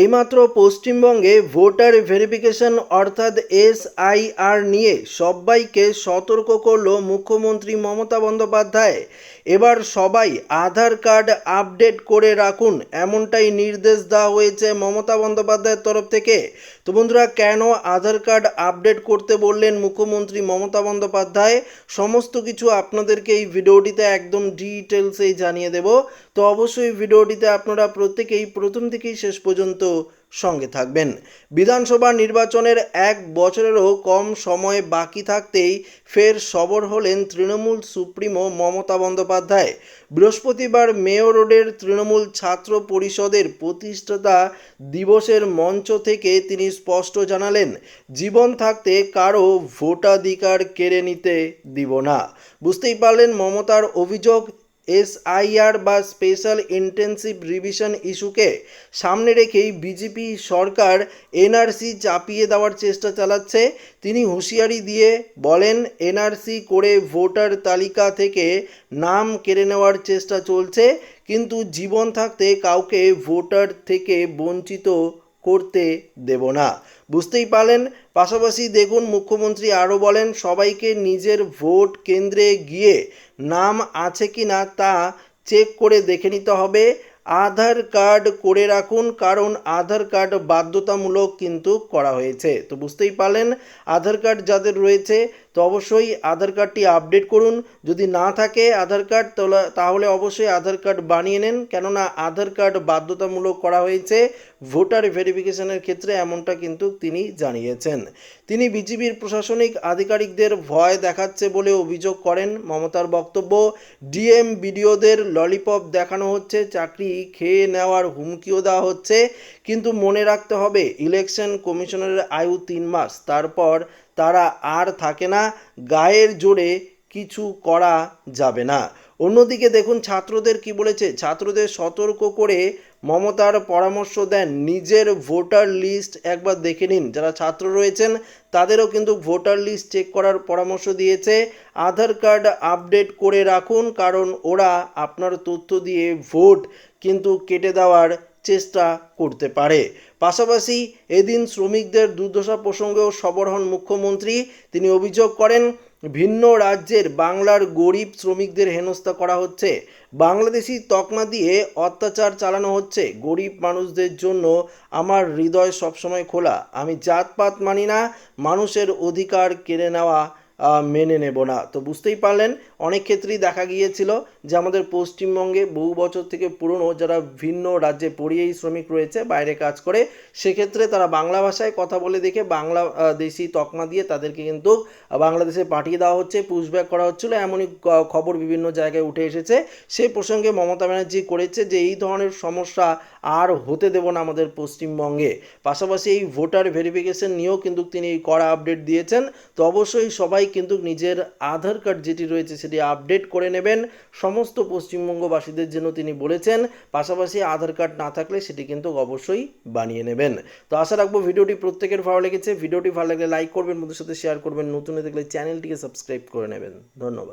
এইমাত্র পশ্চিমবঙ্গে voter verification অর্থাৎ এসআইআর নিয়ে সবাইকে সতর্ক করল মুখ্যমন্ত্রী মমতা বন্দ্যোপাধ্যায়। এবার সবাই আধার কার্ড আপডেট করে রাখুন, এমনটাই নির্দেশ দেওয়া হয়েছে মমতা বন্দ্যোপাধ্যায়ের তরফ থেকে। তো বন্ধুরা, কেন আধার কার্ড আপডেট করতে বললেন মুখ্যমন্ত্রী মমতা বন্দ্যোপাধ্যায়? সমস্ত কিছু আপনাদেরকে এই ভিডিওটিতে একদম ডিটেলসেই জানিয়ে দেব। তো অবশ্যই ভিডিওটিতে আপনারা প্রত্যেকেই প্রথম থেকেই শেষ পর্যন্ত সঙ্গে থাকবেন। বিধানসভা নির্বাচনের এক বছরেরও কম সময় বাকি থাকতেই ফের সবর হলেন তৃণমূল সুপ্রিমো মমতা বন্দ্যোপাধ্যায়। বৃহস্পতিবার মেয়র রোডের তৃণমূল ছাত্র পরিষদের প্রতিষ্ঠাতা দিবসের মঞ্চ থেকে তিনি স্পষ্ট জানালেন, জীবন থাকতে কারও ভোটাধিকার কেড়ে নিতে দিব না। বুঝতেই পারলেন মমতার অভিযোগ এসআইআর বা স্পেশাল ইন্টেন্সিভ রিভিশন ইস্যুকে সামনে রেখেই বিজেপি সরকার এনআরসি চাপিয়ে দেওয়ার চেষ্টা চালাচ্ছে। তিনি হুঁশিয়ারি দিয়ে বলেন, এনআরসি করে ভোটার তালিকা থেকে নাম কেড়ে নেওয়ার চেষ্টা চলছে, কিন্তু জীবন থাকতে কাউকে ভোটার থেকে বঞ্চিত করতে দেব না। বুঝতেই পারলেন? পাশাপাশি দেখুন, মুখ্যমন্ত্রী আরও বলেন, সবাইকে নিজের ভোট কেন্দ্রে গিয়ে নাম আছে কি না তা চেক করে দেখে নিতে হবে। আধার কার্ড করে রাখুন, কারণ আধার কার্ড বাধ্যতামূলক কিন্তু করা হয়েছে। তো বুঝতেই পারলেন, আধার কার্ড যাদের রয়েছে তো অবশ্যই আধার কার্ডটি আপডেট করুন। যদি না থাকে আধার কার্ড তাহলে- অবশ্যই আধার কার্ড বানিয়ে নেন। কেননা আধার কার্ড বাধ্যতামূলক করা হয়েছে ভোটার ভেরিফিকেশনের ক্ষেত্রে, এমনটা কিন্তু তিনি জানিয়েছেন। তিনি বিজেপির প্রশাসনিক আধিকারিকদের ভয় দেখাচ্ছে বলে অভিযোগ করেন। মমতার বক্তব্য, ডিএম বিডিওদের ললিপপ দেখানো হচ্ছে, চাকরি খেয়ে নেওয়ার হুমকিও দেওয়া হচ্ছে। কিন্তু মনে রাখতে হবে ইলেকশন কমিশনের আয়ু তিন মাস। তারপর তারা আর থাকে না, গায়ের জোরে কিছু করা যাবে না। অন্যদিকে দেখুন, ছাত্রদের কি বলেছে? ছাত্রদের সতর্ক করে মমতার পরামর্শ দেন নিজের ভোটার লিস্ট একবার দেখে নিন। যারা ছাত্র রয়েছেন, তাদেরও কিন্তু ভোটার লিস্ট চেক করার পরামর্শ দিয়েছে। আধার কার্ড আপডেট করে রাখুন, কারণ ওরা আপনার তথ্য দিয়ে ভোট কিন্তু কেটে দেওয়ার চেষ্টা করতে পারে। পাশাপাশি এদিন শ্রমিকদের দুর্দশা প্রসঙ্গেও সবর হন মুখ্যমন্ত্রী। তিনি অভিযোগ করেন, ভিন্ন রাজ্যের বাংলার গরিব শ্রমিকদের হেনস্থা করা হচ্ছে। বাংলাদেশি তকমা দিয়ে অত্যাচার চালানো হচ্ছে। গরিব মানুষদের জন্য আমার হৃদয় সবসময় খোলা। আমি জাতপাত মানি না, মানুষের অধিকার কেড়ে নেওয়া মেনে নেব না। তো বুঝতেই পারলেন, অনেক ক্ষেত্রেই দেখা গিয়েছিল যে আমাদের পশ্চিমবঙ্গে বহু বছর থেকে পুরনো যারা ভিন্ন রাজ্যে পড়িয়েই শ্রমিক রয়েছে, বাইরে কাজ করে, সেক্ষেত্রে তারা বাংলা ভাষায় কথা বলে দেখে বাংলা দেশি তকমা দিয়ে তাদেরকে কিন্তু বাংলাদেশে পাঠিয়ে দেওয়া হচ্ছে পুশব্যাক করা হচ্ছিল। এমনই খবর বিভিন্ন জায়গায় উঠে এসেছে। সেই প্রসঙ্গে মমতা ব্যানার্জি করেছে যে, এই ধরনের সমস্যা আর হতে দেব না আমাদের পশ্চিমবঙ্গে। পাশাপাশি এই ভোটার ভেরিফিকেশন নিয়েও কিন্তু তিনি কড়া আপডেট দিয়েছেন। তো অবশ্যই সবাই কিন্তু নিজের আধার কার্ড যেটি রয়েছে সেটি আপডেট করে নেবেন। সমস্ত পশ্চিমবঙ্গবাসীদের জন্য তিনি বলেছেন, পাশাপাশি আধার কার্ড না থাকলে সেটি কিন্তু অবশ্যই বানিয়ে নেবেন। তো আশা রাখব ভিডিওটি প্রত্যেকের ভালো লেগেছে। ভিডিওটি ভালো লাগলে লাইক করবেন বন্ধুর সাথে শেয়ার করবেন। নতুন দেখলে চ্যানেলটিকে সাবস্ক্রাইব করে নেবেন। ধন্যবাদ।